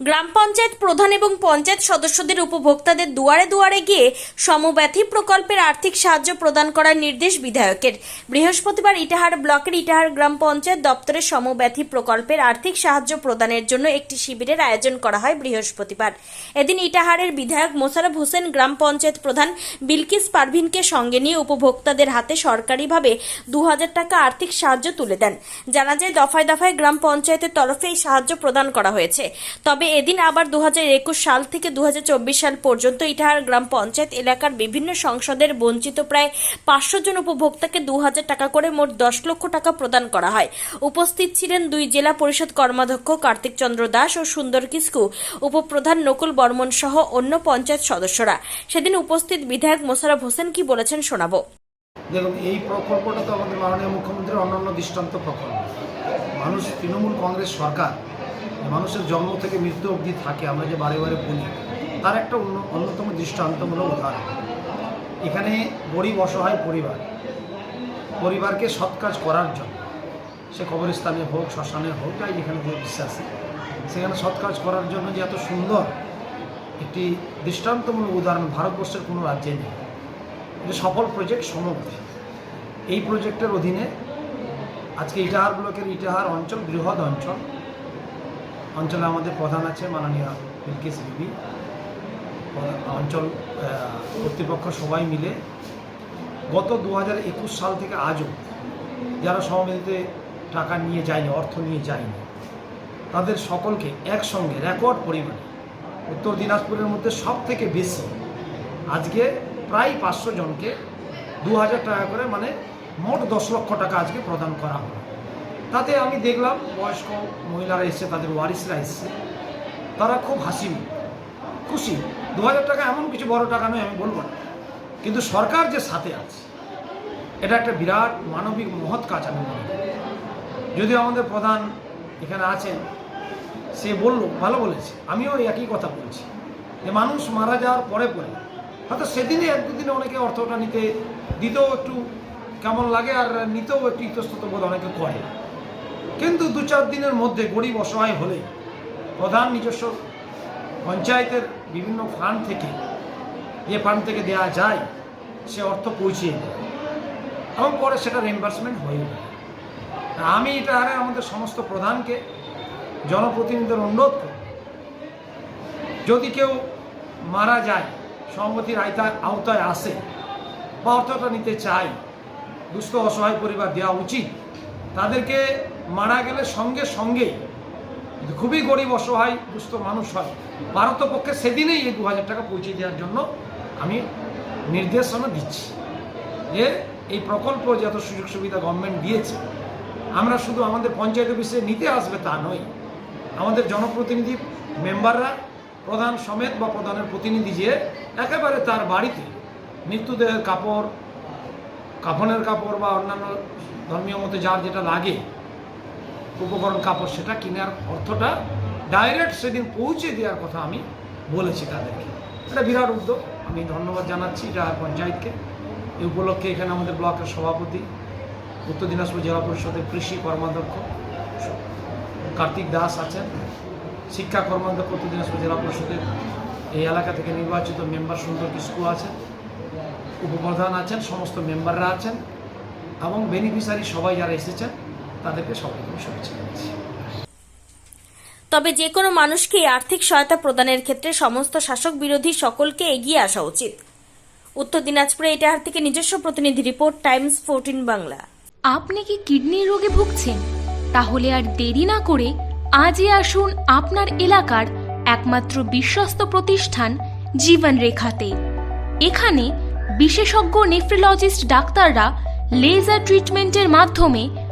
গ্রাম পঞ্চায়েত প্রধান এবং পঞ্চায়েত সদস্যদের উপভোক্তাদের দুয়ারে দুয়ারে গিয়ে সমব্যথী প্রকল্পের আর্থিক সাহায্য প্রদান করার নির্দেশ বিধায়কের। বৃহস্পতিবার ইটাহার ব্লকের ইটাহার গ্রাম পঞ্চায়েত দপ্তরে সমব্যথী প্রকল্পের আর্থিক সাহায্য প্রদানের জন্য একটি শিবিরের আয়োজন করা হয় বৃহস্পতিবার। এদিন ইটাহারের বিধায়ক মোশারফ হোসেন, গ্রাম পঞ্চায়েত প্রধান বিলকিস পারভিনকে সঙ্গে নিয়ে উপভোক্তাদের হাতে সরকারিভাবে দু হাজার টাকা আর্থিক সাহায্য তুলে দেন। জানা যায়, দফায় দফায় গ্রাম পঞ্চায়েতের তরফে এই সাহায্য প্রদান করা হয়েছে। তবে এদিন আবার দুহাজার একুশ সাল থেকে দু হাজার চব্বিশ সাল পর্যন্ত ইটাহার গ্রাম পঞ্চায়েত এলাকার বিভিন্ন সংসদের বঞ্চিত প্রায় পাঁচশো জন উপভোক্তাকে দু হাজার টাকা করে মোট দশ লক্ষ টাকা প্রদান করা হয়। উপস্থিত ছিলেন দুই জেলা পরিষদ কর্মাধ্যক্ষ কার্তিক চন্দ্র দাস ও সুন্দর কিস্কু। উপপ্রধান নকুল বর্মন সহ অন্য পঞ্চায়েত সদস্যরা। সেদিন উপস্থিত বিধায়ক মোশারফ হোসেন কি বলেছেন শোনাবো। দেখুন, এই প্রকল্পটা তো আমাদের মাননীয় মুখ্যমন্ত্রীর অন্যান্য দৃষ্টান্ত প্রকল্প। মানুষ তৃণমূল কংগ্রেস সরকার মানুষের জন্ম থেকে মৃত্যু অবধি থাকে, আমরা যে বারে বারে বলি, তার একটা অন্য- অন্যতম দৃষ্টান্তমূলক উদাহরণ। এখানে গরিব অসহায় পরিবার, পরিবারকে সৎ কাজ করার জন্য, সে কবরস্থানে হোক, শ্মশানে হোক তাই যেখানে যে বিশ্বাসী সেখানে সৎ কাজ করার জন্য যে এত সুন্দর একটি দৃষ্টান্তমূলক উদাহরণ ভারতবর্ষের কোনো রাজ্যে নেই। যে সফল প্রজেক্ট সমগ্র। এই প্রজেক্টের অধীনে আজকে ইটাহার ব্লকের ইটাহার অঞ্চল, বৃহৎ অঞ্চল অঞ্চলে আমাদের প্রধান আছে মাননীয় বিলকিস প্রধান- অঞ্চল কর্তৃপক্ষ সবাই মিলে গত দু সাল থেকে আজও যারা সমিতিতে টাকা নিয়ে যায়নি, অর্থ নিয়ে যায়নি, তাদের সকলকে একসঙ্গে রেকর্ড পরিমাণে উত্তর দিনাজপুরের মধ্যে সব থেকে বেশি আজকে প্রায় পাঁচশো জনকে দু হাজার টাকা করে মানে মোট দশ লক্ষ টাকা আজকে প্রদান করা হলো। তাতে আমি দেখলাম বয়স্ক মহিলারা এসছে, তাদের ওয়ারিসরা এসছে। তারা খুব হাসি খুশি। দু হাজার টাকা এমন কিছু বড় টাকা নয়, আমি বলব না। কিন্তু সরকার যে সাথে আছে, এটা একটা বিরাট মানবিক মহৎ কাজ আমি মনে করি। যদিও আমাদের প্রধান এখানে আছেন, সে বলল, ভালো বলেছে। আমিও একই কথা বলছি, যে মানুষ মারা যাওয়ার পরে পরে, হয়তো সেদিনে এক দুদিনে অনেকে অর্থটা নিতে, দিতেও একটু কেমন লাগে আর নিতেও একটু ইতস্তত বোধ অনেকে করে। কিন্তু দু চার দিনের মধ্যে গরিব অসহায় হলে প্রধান নিজস্ব পঞ্চায়েতের বিভিন্ন ফান্ড থেকে, যে ফান্ড থেকে দেওয়া যায়, সে অর্থ পৌঁছিয়ে দেয়। এবং পরে সেটা রিম্বার্সমেন্ট হয়ে যায়। আমি এটা আরে আমাদের সমস্ত প্রধানকে, জনপ্রতিনিধিদের অনুরোধ করব, যদি কেউ মারা যায় সহমতির আয়তায় আওতায় আসে, বা অর্থটা নিতে চায়, দুস্থ অসহায় পরিবার দেওয়া উচিত, তাদেরকে মারা গেলে সঙ্গে সঙ্গেই খুবই গরিব অসহায় দুস্থ মানুষ হয়। ভারতপক্ষে সেদিনেই এই দু হাজার টাকা পৌঁছে দেওয়ার জন্য আমি নির্দেশনা দিচ্ছি যে এই প্রকল্প যত সুযোগ সুবিধা গভর্নমেন্ট দিয়েছে, আমরা শুধু আমাদের পঞ্চায়েত অফিসে নিতে আসবে তা নয়, আমাদের জনপ্রতিনিধি মেম্বাররা প্রধান সমেত বা প্রধানের প্রতিনিধি যে একেবারে তার বাড়িতে মৃত্যুদেহের কাপড়, কাফনের কাপড় বা অন্যান্য ধর্মীয় মতে যার যেটা লাগে উপকরণ কাপড় সেটা কেনার অর্থটা ডাইরেক্ট সেদিন পৌঁছে দেওয়ার কথা আমি বলেছি তাদেরকে। এটা বিরাট উদ্যোগ। আমি ধন্যবাদ জানাচ্ছি এটা পঞ্চায়েতকে। এই উপলক্ষে এখানে আমাদের ব্লকের সভাপতি, উত্তর দিনাজপুর জেলা পরিষদের কৃষি কর্মাধ্যক্ষ কার্তিক দাস আছেন। শিক্ষা কর্মাধ্যক্ষ উত্তর দিনাজপুর জেলা পরিষদের এই এলাকা থেকে নির্বাচিত মেম্বার সুন্দর কিস্কু আছেন। উপপ্রধান আছেন, সমস্ত মেম্বাররা আছেন এবং বেনিফিশিয়ারি সবাই যারা এসেছেন তাদেরকে সবাইকে শুভেচ্ছা জানাচ্ছি। তবে যে কোনো মানুষকে আর্থিক সহায়তা প্রদানের ক্ষেত্রে সমস্ত শাসক বিরোধী সকলকে এগিয়ে আসা উচিত। উত্তর দিনাজপুরে ইটাহার থেকে নিজস্ব প্রতিনিধি রিপোর্ট টাইমস ফোরটিন বাংলা। আপনি কি কিডনির রোগে ভুগছেন? তাহলে আর দেরি না করে আজই আসুন আপনার এলাকার একমাত্র বিশ্বস্ত প্রতিষ্ঠান জীবন রেখাতে এখানে বিশেষজ্ঞ নেফ্রোলজিস্ট ডাক্তাররা লেজার ট্রিটমেন্টের মাধ্যমে